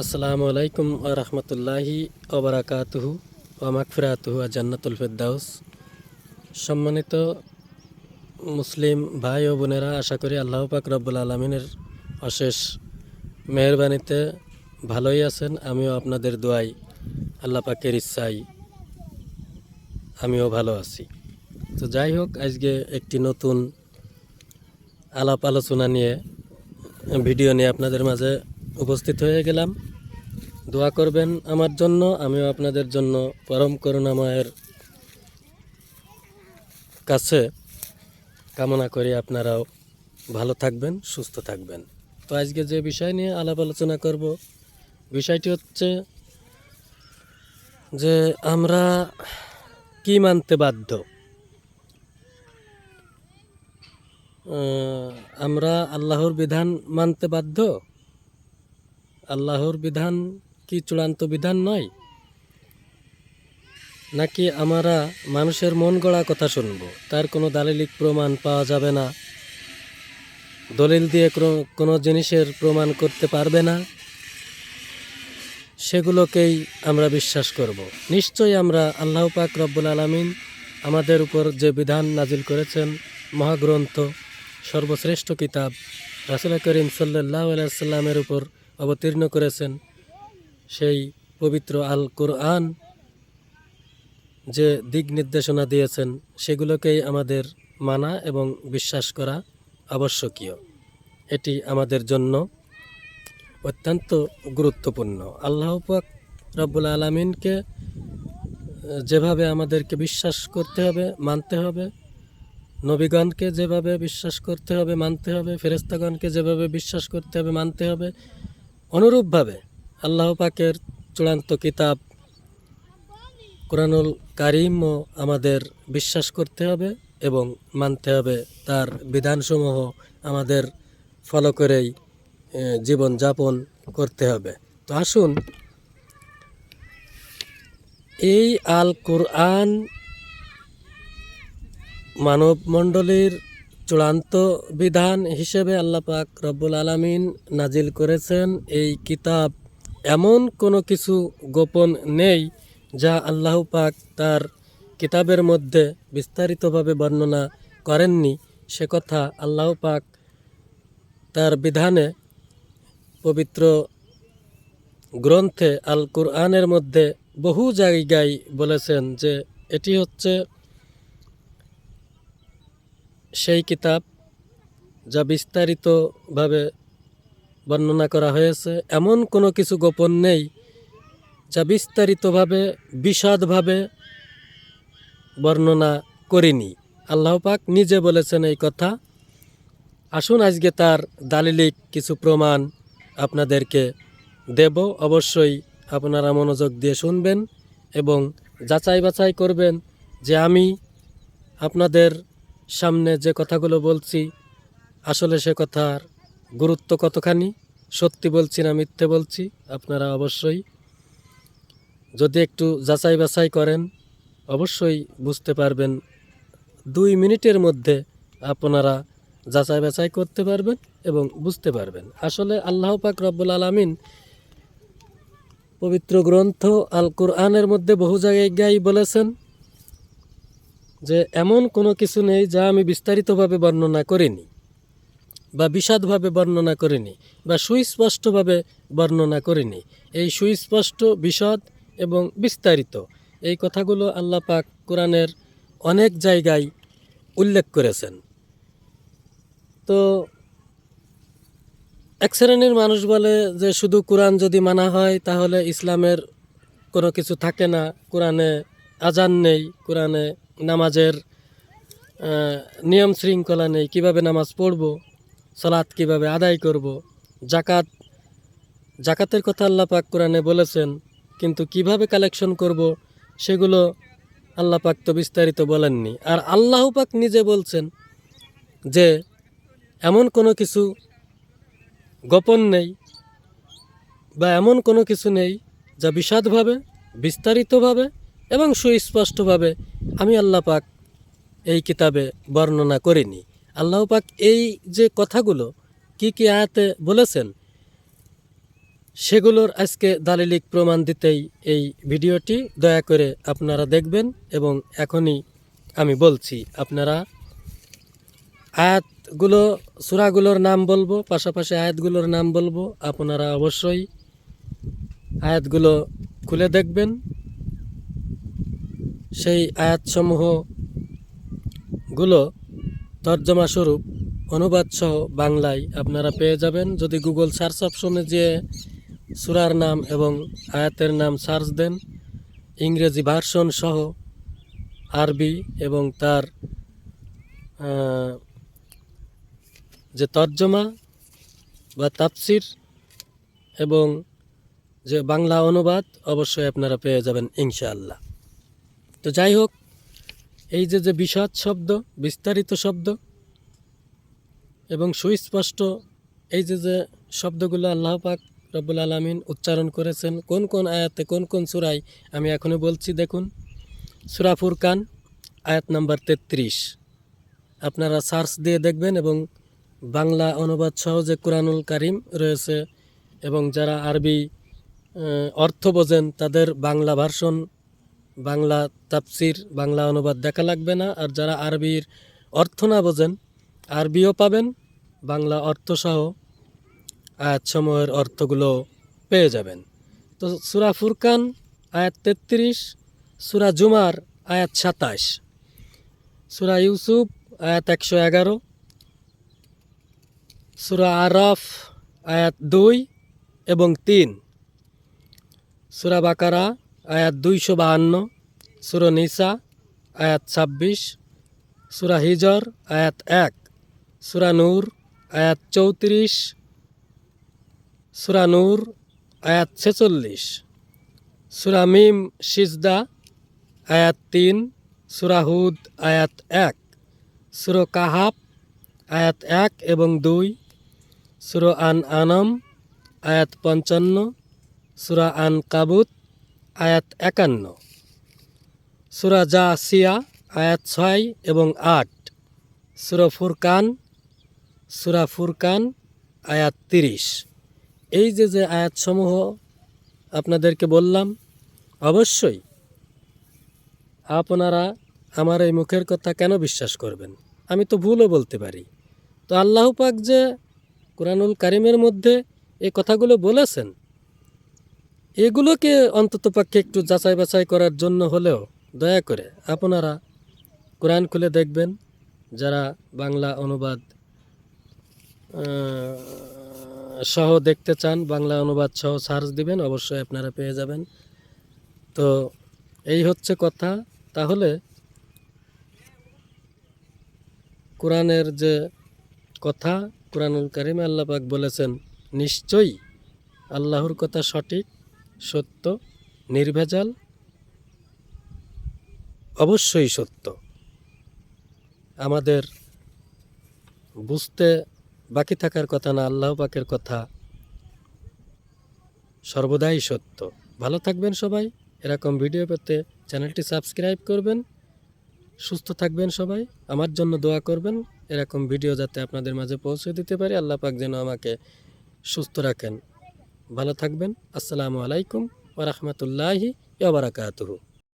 আসসালামু আলাইকুম রহমতুল্লাহি ওবরাকাতুহু ও মাকফিরাতুহু জান্নাতুল ফেরদাউস। সম্মানিত মুসলিম ভাই ও বোনেরা, আশা করি আল্লাহ পাক রব্বুল আলমিনের অশেষ মেহরবানিতে ভালোই আছেন। আমিও আপনাদের দোয়াই আল্লাহ পাকের ইচ্ছাই আমিও ভালো আছি। তো যাই হোক, আজকে একটি নতুন আলাপ আলোচনা নিয়ে, ভিডিও নিয়ে আপনাদের মাঝে উপস্থিত হয়ে গেলাম। দোয়া করবেন আমার জন্য, আমিও আপনাদের জন্য পরম করুণাময়ের কাছে কামনা করি আপনারাও ভালো থাকবেন, সুস্থ থাকবেন। তো আজকে যে বিষয় নিয়ে আলাপ আলোচনা করব, বিষয়টি হচ্ছে যে আমরা কি মানতে বাধ্য? আমরা আল্লাহর বিধান মানতে বাধ্য? আল্লাহর বিধান কি চূড়ান্ত বিধান নয়? নাকি আমরা মানুষের মন গড়া কথা শুনব? তার কোনো দালিলিক প্রমাণ পাওয়া যাবে না। দলিল দিয়ে কোনো- জিনিসের প্রমাণ করতে পারবে না। সেগুলোকেই আমরা বিশ্বাস করব। নিশ্চয়ই আমরা আল্লাহ পাক রব্বুল আলমিন আমাদের উপর যে বিধান নাজিল করেছেন, মহাগ্রন্থ, সর্বশ্রেষ্ঠ কিতাব, রাসুল করিম সাল্লাহ আলাইসাল্লামের উপর অবতীর্ণ করেছেন সেই পবিত্র আল কোরআন যে দিক নির্দেশনা দিয়েছেন, সেগুলোকেই আমাদের মানা এবং বিশ্বাস করা আবশ্যকীয়। এটি আমাদের জন্য অত্যন্ত গুরুত্বপূর্ণ। আল্লাহ পাক রব্বুল আলমিনকে যেভাবে আমাদেরকে বিশ্বাস করতে হবে, মানতে হবে, নবীগণকে যেভাবে বিশ্বাস করতে হবে, মানতে হবে ফেরেস্তাগণকে যেভাবে বিশ্বাস করতে হবে, মানতে হবে অনুরূপভাবে আল্লাহ পাকের চূড়ান্ত কিতাব কোরআনুল কারিমও আমাদের বিশ্বাস করতে হবে এবং মানতে হবে। তার বিধানসমূহ আমাদের ফলো করেই জীবন যাপন করতে হবে। তো আসুন, এই আল কোরআন মানব মণ্ডলীর চূড়ান্ত বিধান হিসেবে আল্লাহ পাক রব্বুল আলামিন নাজিল করেছেন। এই কিতাব এমন কোনো কিছু গোপন নেই যা আল্লাহ পাক তার কিতাবের মধ্যে বিস্তারিতভাবে বর্ণনা করেননি। সে কথা আল্লাহ পাক তার বিধানে পবিত্র গ্রন্থে আল কোরআনের মধ্যে বহু জায়গায় বলেছেন যে এটি হচ্ছে সেই কিতাব যা বিস্তারিতভাবে বর্ণনা করা হয়েছে, এমন কোনো কিছু গোপন নেই যা বিস্তারিতভাবে বিশদভাবে বর্ণনা করিনি। আল্লাহ পাক নিজে বলেছেন এই কথা। আসুন আজকে তার দালিলিক কিছু প্রমাণ আপনাদেরকে দেব। অবশ্যই আপনারা মনোযোগ দিয়ে শুনবেন এবং যাচাই বাছাই করবেন যে আমি আপনাদের সামনে যে কথাগুলো বলছি, আসলে সে কথার গুরুত্ব কতখানি, সত্যি বলছি না মিথ্যে বলছি, আপনারা অবশ্যই যদি একটু যাচাই বাছাই করেন, অবশ্যই বুঝতে পারবেন। দুই মিনিটের মধ্যে আপনারা যাচাই বাছাই করতে পারবেন এবং বুঝতে পারবেন। আসলে আল্লাহ পাক রব্বুল আলমিন পবিত্র গ্রন্থ আল কোরআনের মধ্যে বহু জায়গায় বলেছেন যে এমন কোনো কিছু নেই যা আমি বিস্তারিতভাবে বর্ণনা করিনি বা বিশদভাবে বর্ণনা করিনি বা সুস্পষ্টভাবে বর্ণনা করিনি। এই সুস্পষ্ট বিশদ এবং বিস্তারিত এই কথাগুলো আল্লাহ পাক কোরআনের অনেক জায়গায় উল্লেখ করেছেন। তো এক শ্রেণির মানুষ বলে যে শুধু কোরআন যদি মানা হয় তাহলে ইসলামের কোনো কিছু থাকে না। কোরআনে আজান নেই, কোরআনে নামাজের নিয়ম শৃঙ্খলা নেই, কীভাবে নামাজ পড়ব, সালাত কীভাবে আদায় করব, জাকাত, জাকাতের কথা আল্লাহ পাক কোরআনে বলেছেন, কিন্তু কীভাবে কালেকশন করব, সেগুলো আল্লাহ পাক তো বিস্তারিত বলেননি। আর আল্লাহ পাক নিজে বলছেন যে, এমন কোনো কিছু গোপন নেই বা এমন কোনো কিছু নেই যা বিশদভাবে বিস্তারিতভাবে এবং সুস্পষ্টভাবে আমি আল্লাহ পাক এই কিতাবে বর্ণনা করিনি। আল্লাহ পাক এই যে কথাগুলো কি কি আয়াতে বলেছেন, সেগুলোর আজকে দালিলিক প্রমাণ দিতেই এই ভিডিওটি দয়া করে আপনারা দেখবেন এবং এখনই আমি বলছি, আপনারা আয়াতগুলো, সূরাগুলোর নাম বলব, পাশাপাশি আয়াতগুলোর নাম বলব, আপনারা অবশ্যই আয়াতগুলো খুলে দেখবেন। সেই আয়াতসমূহগুলো তর্জমা স্বরূপ, অনুবাদ সহ বাংলায় আপনারা পেয়ে যাবেন। যদি গুগল সার্চ অপশনে যে সূরার নাম এবং আয়াতের নাম সার্চ দেন, ইংরেজি ভার্সন সহ আরবি এবং তার যে তর্জমা বা তাফসির এবং যে বাংলা অনুবাদ, অবশ্যই আপনারা পেয়ে যাবেন ইনশাআল্লাহ। তো যাই হোক, এই যে যে বিশদ শব্দ, বিস্তারিত শব্দ এবং সুস্পষ্ট এই যে যে শব্দগুলো আল্লাহ পাক রব্বুল আলমিন উচ্চারণ করেছেন, কোন কোন আয়াতে, কোন কোন সুরাই আমি এখনও বলছি, দেখুন। সুরা কান আয়াত নাম্বার তেত্রিশ। আপনারা সার্চ দিয়ে দেখবেন এবং বাংলা অনুবাদ সহ যে কোরআনুল কারিম রয়েছে এবং যারা আরবি অর্থ বোঝেন, তাদের বাংলা ভার্সন বাংলা তাপসির বাংলা অনুবাদ দেখা লাগবে না। আর যারা আরবির অর্থ না বোঝেন, আরবিও পাবেন, বাংলা অর্থসহ আয়াতসমূহের অর্থগুলো পেয়ে যাবেন। তো সুরা ফুরকান, আয়াত তেত্রিশ, সুরা জুমার, আয়াত সাতাশ, সুরা ইউসুফ, আয়াত একশো এগারো, সুরা আরফ, আয়াত দুই এবং তিন, সুরা বাকারা আয়াত দুইশো বাহান্ন, সুরা নিসা, আয়াত ছাব্বিশ, সুরা হিজর, আয়াত এক, সুরা নূর, আয়াত চৌত্রিশ, সুরা নূর, আয়াত ছেচল্লিশ, সুরা মিম সিজদা, আয়াত তিন, সুরা হুদ, আয়াত এক, সুরো কাহাব, আয়াত এক এবং দুই, সুরো আন আনম, আয়াত পঞ্চান্ন, সুরা আন কাবুত আয়াত একান্ন। সুরা জা সিয়া আয়াত ছয় এবং আট। সুরা ফুরকান সুরা ফুরকান, আয়াত তিরিশ। এই যে যে আয়াতসমূহ আপনাদেরকে বললাম, অবশ্যই আপনারা আমার এই মুখের কথা কেন বিশ্বাস করবেন? আমি তো ভুলও বলতে পারি। তো আল্লাহ পাক যে কোরআনুল কারিমের মধ্যে এই কথাগুলো বলেছেন এগুলোকে অন্তত পক্ষে একটু যাচাই বাছাই করার জন্য হলেও দয়া করে আপনারা কোরআন খুলে দেখবেন। যারা বাংলা অনুবাদ সহ দেখতে চান, বাংলা অনুবাদ সহ সার্চ দিবেন, অবশ্যই আপনারা পেয়ে যাবেন। তো এই হচ্ছে কথা। তাহলে কোরআনের যে কথা, কোরআনুল কারিম আল্লাহ পাক বলেছেন, নিশ্চয়ই আল্লাহর কথা সঠিক। সত্য, নির্ভেজাল? অবশ্যই সত্য। আমাদের বুঝতে বাকি থাকার কথা না, আল্লাহ পাকের কথা সর্বদাই সত্য। ভালো থাকবেন সবাই, এরকম ভিডিও পেতে চ্যানেলটি সাবস্ক্রাইব করবেন। সুস্থ থাকবেন সবাই, আমার জন্য দোয়া করবেন, এরকম ভিডিও যাতে আপনাদের মাঝে পৌঁছে দিতে পারি, আল্লাহ পাক যেন আমাকে সুস্থ রাখেন। ভালো থাকবেন। আসসালামু আলাইকুম ওরহমতুল্লাহি বারাকাতুহু।